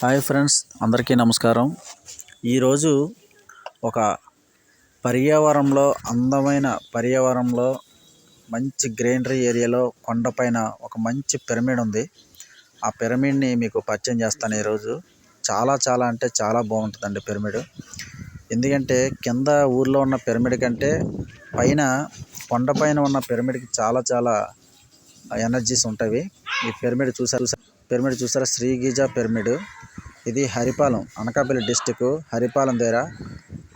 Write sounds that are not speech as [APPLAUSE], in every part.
Hi friends అందరికీ నమస్కారం. ఈరోజు ఒక పర్యావరణంలో అందమైన పర్యావరణంలో మంచి గ్రీనరీ ఏరియాలో కొండపైన ఒక మంచి పిరమిడ్ ఉంది. ఆ పిరమిడ్ని మీకు పరిచయం చేస్తాను ఈరోజు. చాలా చాలా అంటే చాలా బాగుంటుందండి పిరమిడ్. ఎందుకంటే కింద ఊర్లో ఉన్న పిరమిడ్ కంటే పైన కొండపైన ఉన్న పిరమిడ్కి చాలా చాలా ఎనర్జీస్ ఉంటాయి. ఈ పిరమిడ్ చూసారు? పిరమిడ్ చూసారా? శ్రీగిజా పిరమిడ్. ఇది హరిపాలెం అనకాపల్లి డిస్టిక్ హరిపాలెం దగ్గర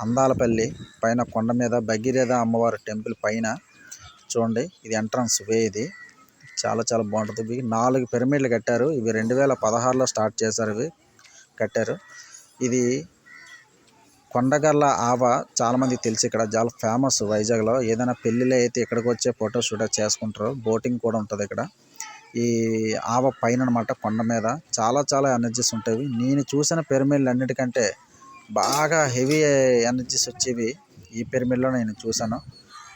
అందాలపల్లి పైన కొండ మీద భగీరథ అమ్మవారి టెంపుల్ పైన. చూడండి ఇది ఎంట్రన్స్ వే ఇది. చాలా చాలా బాగుంటుంది. నాలుగు పిరమిడ్లు కట్టారు. ఇవి రెండు వేల పదహారులో స్టార్ట్ చేశారు ఇవి. కట్టారు. ఇది కొండగల్ల ఆవ చాలామంది తెలుసు ఇక్కడ. చాలా ఫేమస్ వైజాగ్లో. ఏదైనా పెళ్ళిలో అయితే ఇక్కడికి వచ్చే ఫోటో షూట్ చేసుకుంటారు. బోటింగ్ కూడా ఉంటుంది ఇక్కడ. ఈ ఆవ పైన అనమాట కొండ మీద. చాలా చాలా ఎనర్జీస్ ఉంటాయి. నేను చూసిన పిరమిడ్లు అన్నిటికంటే బాగా హెవీ ఎనర్జీస్ వచ్చేవి ఈ పిరమిడ్లో నేను చూశాను.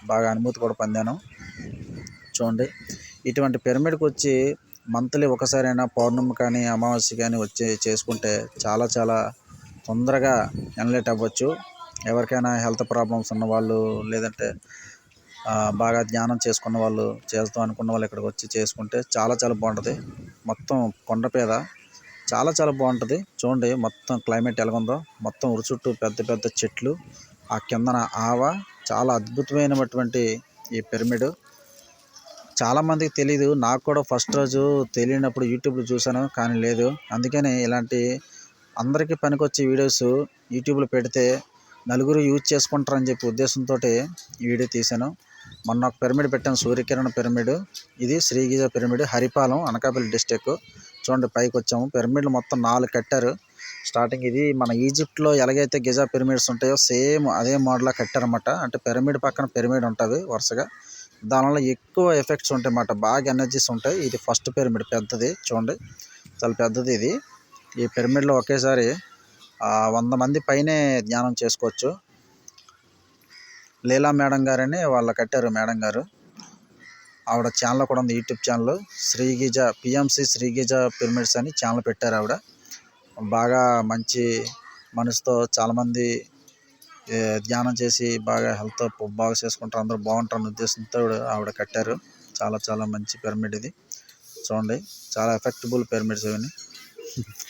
బాగా అనుభూతి కూడా పొందాను. చూడండి. ఇటువంటి పిరమిడ్కి వచ్చి మంత్లీ ఒకసారైనా పౌర్ణమి కానీ అమావాస్య కానీ వచ్చి చేసుకుంటే చాలా చాలా తొందరగా ఎనలేట్ అవ్వచ్చు. ఎవరికైనా హెల్త్ ప్రాబ్లమ్స్ ఉన్నవాళ్ళు లేదంటే బాగా ధ్యానం చేసుకున్న వాళ్ళు చేస్తాం అనుకున్న వాళ్ళు ఇక్కడికి వచ్చి చేసుకుంటే చాలా చాలా బాగుంటుంది. మొత్తం కొండపేద చాలా చాలా బాగుంటుంది. చూడండి మొత్తం క్లైమేట్ ఎలాగుందో. మొత్తం ఉరి చుట్టూ పెద్ద పెద్ద చెట్లు. ఆ కిందన ఆవ. చాలా అద్భుతమైనటువంటి ఈ పిరమిడ్. చాలామందికి తెలీదు. నాకు కూడా ఫస్ట్ రోజు తెలియనప్పుడు యూట్యూబ్లో చూశాను కానీ లేదు. అందుకని ఇలాంటి అందరికీ పనికొచ్చే వీడియోస్ యూట్యూబ్లో పెడితే నలుగురు యూజ్ చేసుకుంటారని చెప్పి ఉద్దేశంతో ఈ వీడియో తీశాను. మొన్న ఒక పిరమిడ్ పెట్టాను సూర్యకిరణ పిరమిడ్. ఇది శ్రీగిజ పిరమిడ్ హరిపాలెం అనకాపల్లి డిస్టిక్. చూడండి పైకి వచ్చాము. పిరమిడ్లు మొత్తం నాలుగు కట్టారు. స్టార్టింగ్ ఇది మన ఈజిప్ట్లో ఎలాగైతే గిజా పిరమిడ్స్ ఉంటాయో సేమ్ అదే మోడల్లా కట్టారన్నమాట. అంటే పిరమిడ్ పక్కన పిరమిడ్ ఉంటుంది వరుసగా. దానివల్ల ఎక్కువ ఎఫెక్ట్స్ ఉంటాయి అన్నమాట బాగా ఎనర్జీస్ ఉంటాయి. ఇది ఫస్ట్ పిరమిడ్ పెద్దది. చూడండి చాలా పెద్దది ఇది. ఈ పిరమిడ్లో ఒకేసారి వంద మంది పైనే ధ్యానం చేసుకోవచ్చు. లీలా మేడం గారని వాళ్ళ కట్టారు మేడం గారు. ఆవిడ ఛానల్ కూడా ఉంది YouTube channel. Sri Giza PMC Sri Giza pyramids అని ఛానల్ పెట్టారు ఆవిడ. బాగా మంచి మనసుతో చాలామంది ధ్యానం చేసి బాగా హెల్త్ బాగా చేసుకుంటారు అందరూ బాగుంటారన్న ఉద్దేశంతో ఆవిడ- ఆవిడ కట్టారు. చాలా చాలా మంచి పిరమిడ్ ఇది. చూడండి చాలా ఎఫెక్టబుల్ పిరమిడ్స్ ఇవన్నీ. [LAUGHS]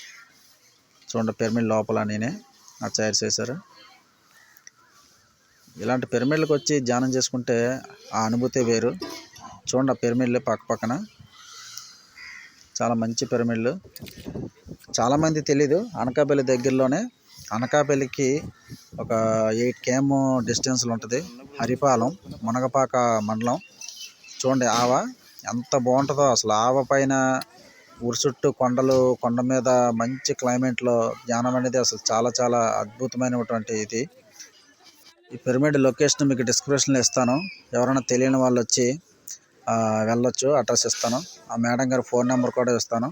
చూడండి పిరమిడ్ లోపల నేనే ఆ చైర్స్ వేశారు. ఇలాంటి పిరమిడ్లకు వచ్చి ధ్యానం చేసుకుంటే ఆ అనుభూతి వేరు. చూడండి ఆ పిరమిడ్లు పక్క పక్కన. చాలా మంచి పిరమిడ్లు. చాలామంది తెలీదు. అనకాపల్లి దగ్గరలోనే అనకాపల్లికి ఒక ఎయిట్ కేఎం డిస్టెన్స్లో ఉంటుంది. హరిపాలెం మునగపాక మండలం. చూడండి ఆవ ఎంత బాగుంటుందో. అసలు ఆవ పైన ఊరు చుట్టూ కొండలు కొండ మీద మంచి క్లైమేట్లో ధ్యానం అనేది అసలు చాలా చాలా అద్భుతమైనటువంటి ఇది. ఈ పిరమిడ్ లొకేషన్ మీకు డిస్క్రిప్షన్లో ఇస్తాను. ఎవరైనా తెలియని వాళ్ళు వచ్చి వెళ్ళొచ్చు అడ్రస్ ఇస్తాను. ఆ మేడం గారి ఫోన్ నెంబర్ కూడా ఇస్తాను.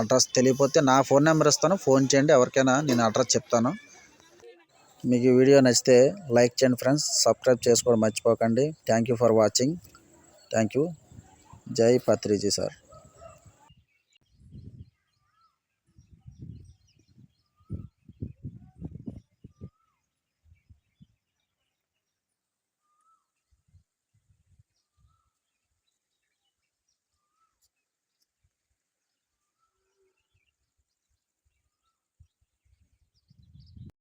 అడ్రస్ తెలియపోతే నా ఫోన్ నెంబర్ ఇస్తాను. ఫోన్ చేయండి ఎవరికైనా నేను అడ్రస్ చెప్తాను. మీకు వీడియో నచ్చితే లైక్ చేయండి ఫ్రెండ్స్. సబ్స్క్రైబ్ చేసుకోవడం మర్చిపోకండి. Thank you for watching thank you జై పత్రిజీ సార్.